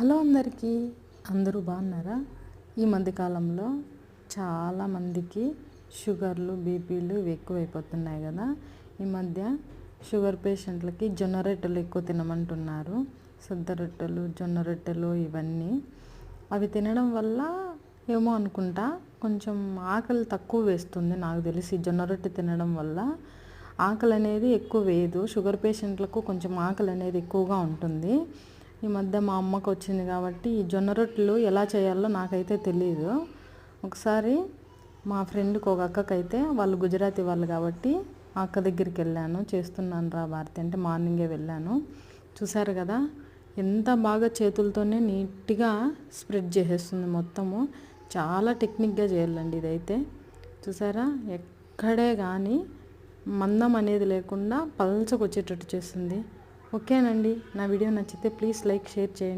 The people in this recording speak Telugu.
హలో అందరికీ. అందరూ బాగున్నారా? ఈ మధ్యకాలంలో చాలామందికి షుగర్లు బీపీలు ఇవి ఎక్కువైపోతున్నాయి కదా. ఈ మధ్య షుగర్ పేషెంట్లకి జొన్న రొట్టెలు ఎక్కువ తినమంటున్నారు. సద్ద రొట్టెలు జొన్న రొట్టెలు ఇవన్నీ. అవి తినడం వల్ల ఏమో అనుకుంటా కొంచెం ఆకలి తక్కువ వేస్తుంది నాకు తెలిసి. జొన్న రొట్టె తినడం వల్ల ఆకలి అనేది ఎక్కువ వేయదు. షుగర్ పేషెంట్లకు కొంచెం ఆకలి అనేది ఎక్కువగా ఉంటుంది. ఈ మధ్య మా అమ్మకు వచ్చింది కాబట్టి ఈ జొన్న రొట్టెలు ఎలా చేయాలో నాకైతే తెలియదు ఒకసారి మా ఫ్రెండ్కి ఒక అక్కకైతే వాళ్ళు గుజరాతీ వాళ్ళు కాబట్టి ఆ అక్క దగ్గరికి వెళ్ళాను. చేస్తున్నాను రా భారతి అంటే మార్నింగే వెళ్ళాను. చూసారు కదా ఎంత బాగా చేతులతోనే నీట్గా స్ప్రెడ్ చేసేస్తుంది మొత్తము. చాలా టెక్నిక్గా చేయాలండి ఇదైతే. చూసారా ఎక్కడే కానీ మందం అనేది లేకుండా పల్చకు వచ్చేటట్టు చేస్తుంది. ఓకేనండి. నా వీడియో నచ్చితే ప్లీజ్ లైక్ షేర్ చేయండి.